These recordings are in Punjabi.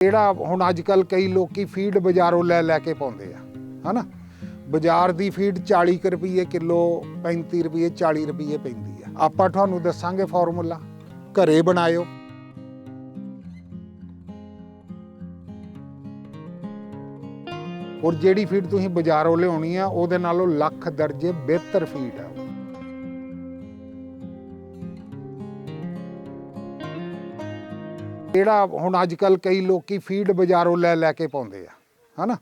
ਜਿਹੜਾ ਹੁਣ ਅੱਜ ਕੱਲ ਕਈ ਲੋਕੀ ਫੀਡ ਬਾਜ਼ਾਰੋਂ ਲੈ ਲੈ ਕੇ ਪਾਉਂਦੇ ਆ, ਹਨਾ? ਬਾਜ਼ਾਰ ਦੀ ਫੀਡ 40 ਕੁ ਰੁਪਏ ਕਿਲੋ 35 ਰੁਪਏ 40 ਰੁਪਏ ਪੈਂਦੀ ਆ। ਆਪਾਂ ਤੁਹਾਨੂੰ ਦੱਸਾਂਗੇ ਫਾਰਮੂਲਾ, ਘਰੇ ਬਣਾਇਓ। ਔਰ ਜਿਹੜੀ ਫੀਡ ਤੁਸੀਂ ਬਾਜ਼ਾਰੋਂ ਲਿਆਉਣੀ ਆ, ਉਹਦੇ ਨਾਲੋਂ ਲੱਖ ਦਰਜੇ ਬਿਹਤਰ ਫੀਡ ਆ। ਜਿਹੜਾ ਹੁਣ ਅੱਜ ਕੱਲ ਕਈ ਲੋਕੀ ਫੀਡ ਬਾਜ਼ਾਰੋਂ ਲੈ ਲੈ ਕੇ ਪਾਉਂਦੇ ਆ, ਹਨਾ?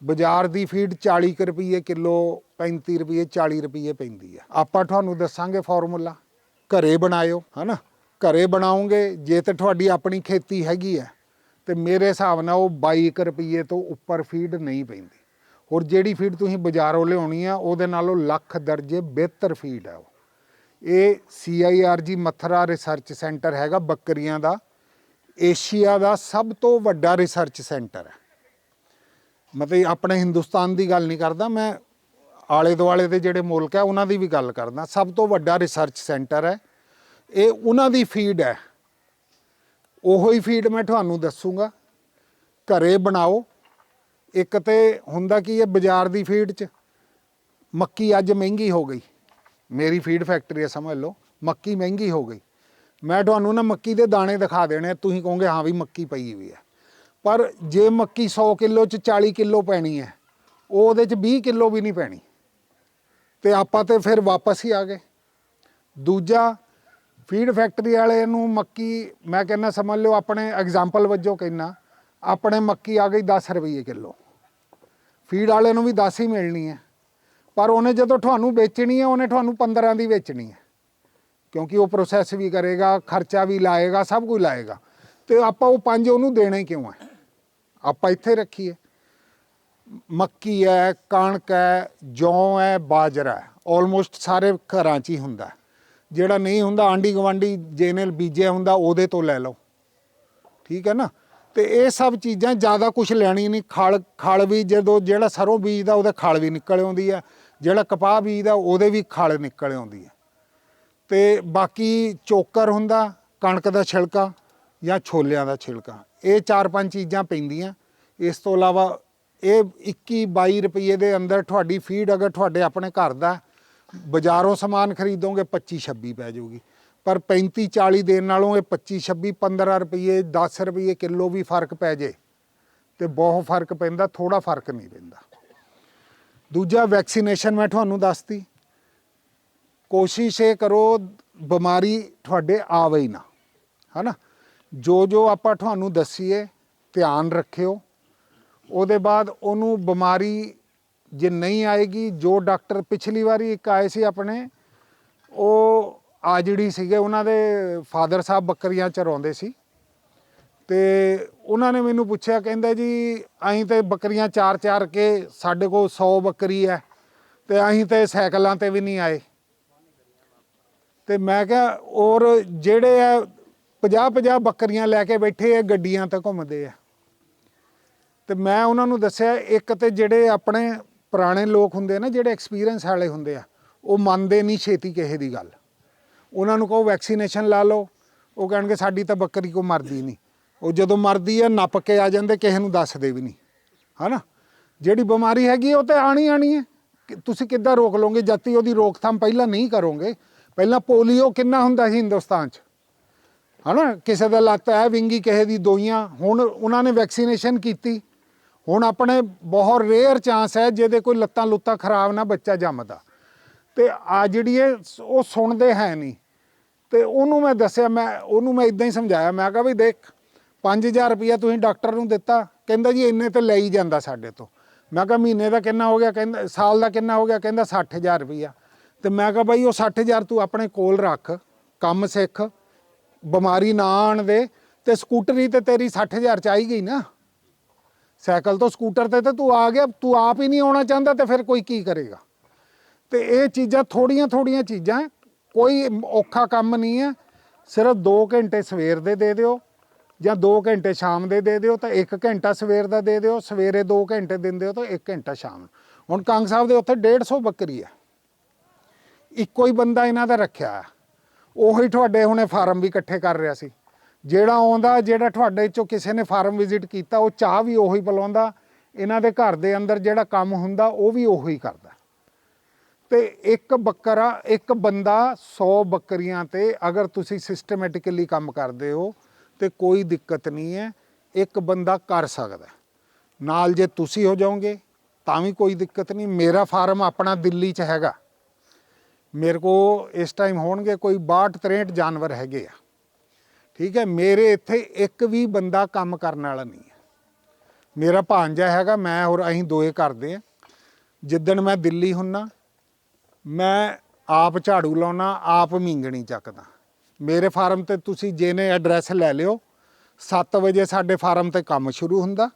ਬਾਜ਼ਾਰ ਦੀ ਫੀਡ 40 ਕੁ ਰੁਪਏ ਕਿਲੋ 35 ਰੁਪਏ 40 ਰੁਪਏ ਪੈਂਦੀ ਆ। ਆਪਾਂ ਤੁਹਾਨੂੰ ਦੱਸਾਂਗੇ ਫਾਰਮੂਲਾ, ਘਰੇ ਬਣਾਇਓ, ਹਨਾ? ਘਰੇ ਬਣਾਉਂਗੇ ਜੇ ਤੇ ਤੁਹਾਡੀ ਆਪਣੀ ਖੇਤੀ ਹੈਗੀ ਆ, ਤੇ ਮੇਰੇ ਹਿਸਾਬ ਨਾਲ ਉਹ 22 ਕੁ ਰੁਪਏ ਤੋਂ ਉੱਪਰ ਫੀਡ ਨਹੀਂ ਪੈਂਦੀ। ਔਰ ਜਿਹੜੀ ਫੀਡ ਤੁਸੀਂ ਬਾਜ਼ਾਰੋਂ ਲਿਆਉਣੀ ਆ, ਉਹਦੇ ਨਾਲੋਂ ਲੱਖ ਦਰਜੇ ਬਿਹਤਰ ਫੀਡ ਆ ਉਹ। ਇਹ CIRG ਮਥਰਾ ਰਿਸਰਚ ਸੈਂਟਰ ਹੈਗਾ ਬੱਕਰੀਆਂ ਦਾ ਏਸ਼ੀਆ ਦਾ ਸਭ ਤੋਂ ਵੱਡਾ ਰਿਸਰਚ ਸੈਂਟਰ ਹੈ। ਮਤਲਬ ਆਪਣੇ ਹਿੰਦੁਸਤਾਨ ਦੀ ਗੱਲ ਨਹੀਂ ਕਰਦਾ, ਮੈਂ ਆਲੇ ਦੁਆਲੇ ਦੇ ਜਿਹੜੇ ਮੁਲਕ ਹੈ, ਉਹਨਾਂ ਦੀ ਵੀ ਗੱਲ ਕਰਦਾ। ਸਭ ਤੋਂ ਵੱਡਾ ਰਿਸਰਚ ਸੈਂਟਰ ਹੈ। ਇਹ ਉਹਨਾਂ ਦੀ ਫੀਡ ਹੈ। ਉਹੋ ਹੀ ਫੀਡ ਮੈਂ ਤੁਹਾਨੂੰ ਦੱਸੂਗਾ। ਘਰੇ ਬਣਾਓ। ਇੱਕ ਤੇ ਹੁੰਦਾ ਕੀ ਹੈ, ਬਾਜ਼ਾਰ ਦੀ ਫੀਡ 'ਚ ਮੱਕੀ ਅੱਜ ਮਹਿੰਗੀ ਹੋ ਗਈ। ਮੇਰੀ ਫੀਡ ਫੈਕਟਰੀ ਹੈ, ਸਮਝ ਲਓ। ਮੱਕੀ ਮਹਿੰਗੀ ਹੋ ਗਈ। ਮੈਂ ਤੁਹਾਨੂੰ ਨਾ ਮੱਕੀ ਦੇ ਦਾਣੇ ਦਿਖਾ ਦੇਣੇ ਆ, ਤੁਸੀਂ ਕਹੋਗੇ ਹਾਂ ਵੀ ਮੱਕੀ ਪਈ ਹੋਈ ਹੈ ਪਰ ਜੇ ਮੱਕੀ 100 ਕਿਲੋ ਚ 40 ਕਿਲੋ ਪੈਣੀ ਹੈ ਉਹ ਉਹਦੇ ਚ 20 ਕਿਲੋ ਵੀ ਨਹੀਂ ਪੈਣੀ। ਤੇ ਆਪਾਂ ਤੇ ਫਿਰ ਵਾਪਸ ਹੀ ਆ ਗਏ। ਦੂਜਾ ਫੀਡ ਫੈਕਟਰੀ ਵਾਲੇ ਨੂੰ ਮੱਕੀ ਮੈਂ ਕਹਿੰਦਾ ਸਮਝ ਲਿਓ ਆਪਣੇ ਐਗਜ਼ਾਮਪਲ ਵਜੋਂ ਕਹਿੰਦਾ ਆਪਣੇ ਮੱਕੀ ਆ ਗਈ 10 ਰੁਪਏ ਕਿਲੋ। ਫੀਡ ਵਾਲੇ ਨੂੰ ਵੀ 10 ਹੀ ਮਿਲਣੀ ਹੈ ਪਰ ਉਹਨੇ ਜਦੋਂ ਤੁਹਾਨੂੰ ਵੇਚਣੀ ਹੈ ਉਹਨੇ ਤੁਹਾਨੂੰ 15 ਦੀ ਵੇਚਣੀ ਹੈ ਕਿਉਂਕਿ ਉਹ ਪ੍ਰੋਸੈਸ ਵੀ ਕਰੇਗਾ, ਖਰਚਾ ਵੀ ਲਾਏਗਾ, ਸਭ ਕੁਝ ਲਾਏਗਾ। ਤੇ ਆਪਾਂ ਉਹ ਪੰਜ ਉਹਨੂੰ ਦੇਣੇ ਕਿਉਂ ਹੈ ਆਪਾਂ ਇੱਥੇ ਰੱਖੀਏ। ਮੱਕੀ ਹੈ, ਕਣਕ ਹੈ, ਜੌਂ ਹੈ, ਬਾਜਰਾ ਹੈ। ਆਲਮੋਸਟ ਸਾਰੇ ਘਰਾਂ 'ਚ ਹੀ ਹੁੰਦਾ ਜਿਹੜਾ ਨਹੀਂ ਹੁੰਦਾ ਆਂਡੀ ਗਵਾਂਡੀ ਜਿਹਨੇ ਬੀਜਿਆ ਹੁੰਦਾ, ਉਹਦੇ ਤੋਂ ਲੈ ਲਓ। ਠੀਕ ਹੈ ਨਾ? ਤੇ ਇਹ ਸਭ ਚੀਜ਼ਾਂ ਜ਼ਿਆਦਾ ਕੁਝ ਲੈਣੀ ਨਹੀਂ। ਖਲ ਖਲ ਵੀ ਜਦੋਂ ਜਿਹੜਾ ਸਰੋਂ ਬੀਜਦਾ, ਉਹਦੇ ਖਲ ਵੀ ਨਿਕਲ ਆਉਂਦੀ ਹੈ। ਜਿਹੜਾ ਕਪਾਹ ਬੀਜਦਾ, ਉਹਦੇ ਵੀ ਖਲ ਨਿਕਲ ਆਉਂਦੀ ਹੈ। ਤੇ ਬਾਕੀ ਚੋਕਰ ਹੁੰਦਾ, ਕਣਕ ਦਾ ਛਿਲਕਾ ਜਾਂ ਛੋਲਿਆਂ ਦਾ ਛਿਲਕਾ। ਇਹ ਚਾਰ ਪੰਜ ਚੀਜ਼ਾਂ ਪੈਂਦੀਆਂ। ਇਸ ਤੋਂ ਇਲਾਵਾ ਇਹ 21 22 ਰੁਪਏ ਦੇ ਅੰਦਰ ਤੁਹਾਡੀ ਫੀਡ ਅਗਰ ਤੁਹਾਡੇ ਆਪਣੇ ਘਰ ਦਾ ਬਾਜ਼ਾਰੋਂ ਸਮਾਨ ਖਰੀਦੋਗੇ 25 26 ਪੈ ਜਾਊਗੀ। ਪਰ 35 40 ਦੇਣ ਨਾਲੋਂ ਇਹ 25 26 15 ਰੁਪਏ 10 ਰੁਪਏ ਕਿਲੋ ਵੀ ਫ਼ਰਕ ਪੈ ਜੇ। ਤੇ ਬਹੁਤ ਫ਼ਰਕ ਪੈਂਦਾ ਥੋੜਾ ਫ਼ਰਕ ਨਹੀਂ ਪੈਂਦਾ। ਦੂਜਾ, ਵੈਕਸੀਨੇਸ਼ਨ ਮੈਂ ਤੁਹਾਨੂੰ ਦੱਸਤੀ। ਕੋਸ਼ਿਸ਼ ਇਹ ਕਰੋ, ਬਿਮਾਰੀ ਤੁਹਾਡੇ ਆਵੇ ਹੀ ਨਾ। ਹਨਾ? ਜੋ ਜੋ ਆਪਾਂ ਤੁਹਾਨੂੰ ਦੱਸੀਏ, ਧਿਆਨ ਰੱਖਿਓ। ਉਹਦੇ ਬਾਅਦ ਉਹਨੂੰ ਬਿਮਾਰੀ ਜੇ ਨਹੀਂ ਆਏਗੀ, ਜੋ ਡਾਕਟਰ ਪਿਛਲੀ ਵਾਰੀ ਇੱਕ ਆਏ ਸੀ ਆਪਣੇ, ਉਹ ਆਜੜੀ ਸੀਗੇ, ਉਹਨਾਂ ਦੇ ਫਾਦਰ ਸਾਹਿਬ ਬੱਕਰੀਆਂ ਚਰਾਉਂਦੇ ਸੀ। ਤੇ ਉਹਨਾਂ ਨੇ ਮੈਨੂੰ ਪੁੱਛਿਆ, ਕਹਿੰਦੇ ਜੀ, ਅਸੀਂ ਤੇ ਬੱਕਰੀਆਂ ਚਾਰ ਚਾਰ ਕੇ, ਸਾਡੇ ਕੋਲ 100 ਬੱਕਰੀ ਹੈ ਤੇ ਅਸੀਂ ਤੇ ਸਾਈਕਲਾਂ ਤੇ ਵੀ ਨਹੀਂ ਆਏ। ਤੇ ਮੈਂ ਕਿਹਾ ਔਰ ਜਿਹੜੇ ਆ 50 50 ਬੱਕਰੀਆਂ ਲੈ ਕੇ ਬੈਠੇ ਆ ਗੱਡੀਆਂ ਤੇ ਘੁੰਮਦੇ ਆ। ਤੇ ਮੈਂ ਉਹਨਾਂ ਨੂੰ ਦੱਸਿਆ ਇੱਕ ਤੇ ਜਿਹੜੇ ਆਪਣੇ ਪੁਰਾਣੇ ਲੋਕ ਹੁੰਦੇ ਨਾ ਜਿਹੜੇ ਐਕਸਪੀਰੀਅੰਸ ਵਾਲੇ ਹੁੰਦੇ ਆ ਉਹ ਮੰਨਦੇ ਨਹੀਂ ਛੇਤੀ ਕਿਸੇ ਦੀ ਗੱਲ। ਉਹਨਾਂ ਨੂੰ ਕਹੋ ਵੈਕਸੀਨੇਸ਼ਨ ਲਾ ਲਓ। ਉਹ ਕਹਿਣਗੇ ਸਾਡੀ ਤਾਂ ਬੱਕਰੀ ਕੋ ਮਰਦੀ ਨਹੀਂ। ਉਹ ਜਦੋਂ ਮਰਦੀ ਆ ਨੱਪ ਕੇ ਆ ਜਾਂਦੇ ਕਿਸੇ ਨੂੰ ਦੱਸਦੇ ਵੀ ਨਹੀਂ। ਹਨਾ? ਜਿਹੜੀ ਬਿਮਾਰੀ ਹੈਗੀ ਆ, ਉਹ ਤੇ ਆਣੀ ਆਣੀ ਹੈ ਕਿ ਤੁਸੀਂ ਕਿੱਦਾਂ ਰੋਕ ਲਓਗੇ? ਜਦ ਤੱਕ ਉਹਦੀ ਰੋਕਥਾਮ ਪਹਿਲਾਂ ਨਹੀਂ ਕਰੋਗੇ ਪਹਿਲਾਂ ਪੋਲੀਓ ਕਿੰਨਾ ਹੁੰਦਾ ਸੀ ਹਿੰਦੁਸਤਾਨ 'ਚ? ਹਨਾ, ਕਿਸੇ ਦਾ ਲੱਤ ਹੈ ਵਿੰਗੀ, ਕਿਸੇ ਦੀ ਦੋਈਆਂ। ਹੁਣ ਉਹਨਾਂ ਨੇ ਵੈਕਸੀਨੇਸ਼ਨ ਕੀਤੀ। ਹੁਣ ਆਪਣੇ ਬਹੁਤ ਰੇਅਰ ਚਾਂਸ ਹੈ ਜਿਹਦੇ ਕੋਈ ਲੱਤਾਂ ਲੁੱਤਾਂ ਖਰਾਬ ਨਾ ਬੱਚਾ ਜੰਮਦਾ। ਤੇ ਆ ਜਿਹੜੀ ਇਹ ਉਹ ਸੁਣਦੇ ਹੈ ਨਹੀਂ। ਤੇ ਉਹਨੂੰ ਮੈਂ ਦੱਸਿਆ, ਮੈਂ, ਉਹਨੂੰ ਮੈਂ ਇਦਾਂ ਹੀ ਸਮਝਾਇਆ। ਮੈਂ ਕਿਹਾ ਵੀ ਦੇਖ 5000 ਰੁਪਇਆ ਤੁਸੀਂ ਡਾਕਟਰ ਨੂੰ ਦਿੱਤਾ। ਕਹਿੰਦਾ ਜੀ, ਇੰਨੇ ਤੇ ਲੈ ਹੀ ਜਾਂਦਾ ਸਾਡੇ ਤੋਂ। ਮੈਂ ਕਿਹਾ ਮਹੀਨੇ ਦਾ ਕਿੰਨਾ ਹੋ ਗਿਆ? ਕਹਿੰਦਾ, ਸਾਲ ਦਾ ਕਿੰਨਾ ਹੋ ਗਿਆ? ਕਹਿੰਦਾ 60000 ਰੁਪਇਆ ਤੇ ਮੈਂ ਕਿਹਾ ਬਾਈ ਉਹ 60000 ਤੂੰ ਆਪਣੇ ਕੋਲ ਰੱਖ, ਕੰਮ ਸਿੱਖ, ਬਿਮਾਰੀ ਨਾ ਆਣ ਦੇ, ਤੇ ਸਕੂਟਰੀ ਤੇ ਤੇਰੀ 60000 ਚ ਆਈ ਗਈ ਨਾ। ਸਾਈਕਲ ਤੋਂ ਸਕੂਟਰ ਤੇ ਤੇ ਤੂੰ ਆ ਗਿਆ, ਤੂੰ ਆਪ ਹੀ ਨਹੀਂ ਆਉਣਾ ਚਾਹੁੰਦਾ ਤੇ ਫਿਰ ਕੋਈ ਕੀ ਕਰੇਗਾ। ਤੇ ਇਹ ਚੀਜ਼ਾਂ ਥੋੜੀਆਂ ਥੋੜੀਆਂ ਚੀਜ਼ਾਂ, ਕੋਈ ਔਖਾ ਕੰਮ ਨਹੀਂ ਹੈ। ਸਿਰਫ 2 ਘੰਟੇ ਸਵੇਰ ਦੇ ਦੇ ਦਿਓ ਜਾਂ 2 ਘੰਟੇ ਸ਼ਾਮ ਦੇ ਦੇ ਦਿਓ ਤਾਂ 1 ਘੰਟਾ ਸਵੇਰ ਦਾ ਦੇ ਦਿਓ, ਸਵੇਰੇ 2 ਘੰਟੇ ਦਿੰਦੇ ਹੋ ਤਾਂ 1 ਘੰਟਾ ਸ਼ਾਮ। ਹੁਣ ਕੰਗ ਸਾਹਿਬ ਦੇ ਉੱਥੇ 150 ਬੱਕਰੀ ਹੈ। ਇੱਕੋ ਹੀ ਬੰਦਾ ਇਹਨਾਂ ਦਾ ਰੱਖਿਆ ਹੈ ਉਹੀ ਤੁਹਾਡੇ ਹੁਣੇ ਫਾਰਮ ਵੀ ਇਕੱਠੇ ਕਰ ਰਿਹਾ ਸੀ। ਜਿਹੜਾ ਆਉਂਦਾ, ਜਿਹੜਾ ਤੁਹਾਡੇ ਚੋਂ ਕਿਸੇ ਨੇ ਫਾਰਮ ਵਿਜ਼ਿਟ ਕੀਤਾ, ਉਹ ਚਾਹ ਵੀ ਉਹੀ ਪਿਲਾਉਂਦਾ। ਇਹਨਾਂ ਦੇ ਘਰ ਦੇ ਅੰਦਰ ਜਿਹੜਾ ਕੰਮ ਹੁੰਦਾ, ਉਹ ਵੀ ਉਹੀ ਕਰਦਾ। ਤੇ ਇੱਕ ਬੱਕਰਾ, ਇੱਕ ਬੰਦਾ 100 ਬੱਕਰੀਆਂ ਤੇ ਅਗਰ ਤੁਸੀਂ ਸਿਸਟਮੈਟਿਕਲੀ ਕੰਮ ਕਰਦੇ ਹੋ, ਤੇ ਕੋਈ ਦਿੱਕਤ ਨਹੀਂ ਹੈ। ਇੱਕ ਬੰਦਾ ਕਰ ਸਕਦਾ। ਨਾਲ ਜੇ ਤੁਸੀਂ ਹੋ ਜਾਓਗੇ, ਤਾਂ ਵੀ ਕੋਈ ਦਿੱਕਤ ਨਹੀਂ। ਮੇਰਾ ਫਾਰਮ ਆਪਣਾ ਦਿੱਲੀ 'ਚ ਹੈਗਾ। ਮੇਰੇ ਕੋ ਇਸ ਟਾਈਮ ਹੋਣਗੇ ਕੋਈ 62 63 ਜਾਨਵਰ ਹੈਗੇ ਆ। ਠੀਕ ਹੈ, ਮੇਰੇ ਇੱਥੇ ਇੱਕ ਵੀ ਬੰਦਾ ਕੰਮ ਕਰਨ ਵਾਲਾ ਨਹੀਂ ਹੈ। ਮੇਰਾ ਭਾਂਜਾ ਹੈਗਾ, ਮੈਂ ਔਰ ਅਸੀਂ ਦੋਏ ਕਰਦੇ ਆ ਜਿੱਦਣ ਮੈਂ ਦਿੱਲੀ ਹੁੰਨਾ, ਮੈਂ ਆਪ ਝਾੜੂ ਲਾਉਣਾ ਆਪ ਮੀਂਗਣੀ ਚੱਕਦਾ। ਮੇਰੇ ਫਾਰਮ ਤੇ ਤੁਸੀਂ ਜਿਹਨੇ ਐਡਰੈਸ ਲੈ ਲਿਓ 7 ਵਜੇ ਸਾਡੇ ਫਾਰਮ ਤੇ ਕੰਮ ਸ਼ੁਰੂ ਹੁੰਦਾ।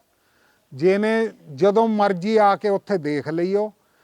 ਜਿਹਨੇ ਜਦੋਂ ਮਰਜ਼ੀ ਆ ਕੇ ਉੱਥੇ ਦੇਖ ਲਈਓ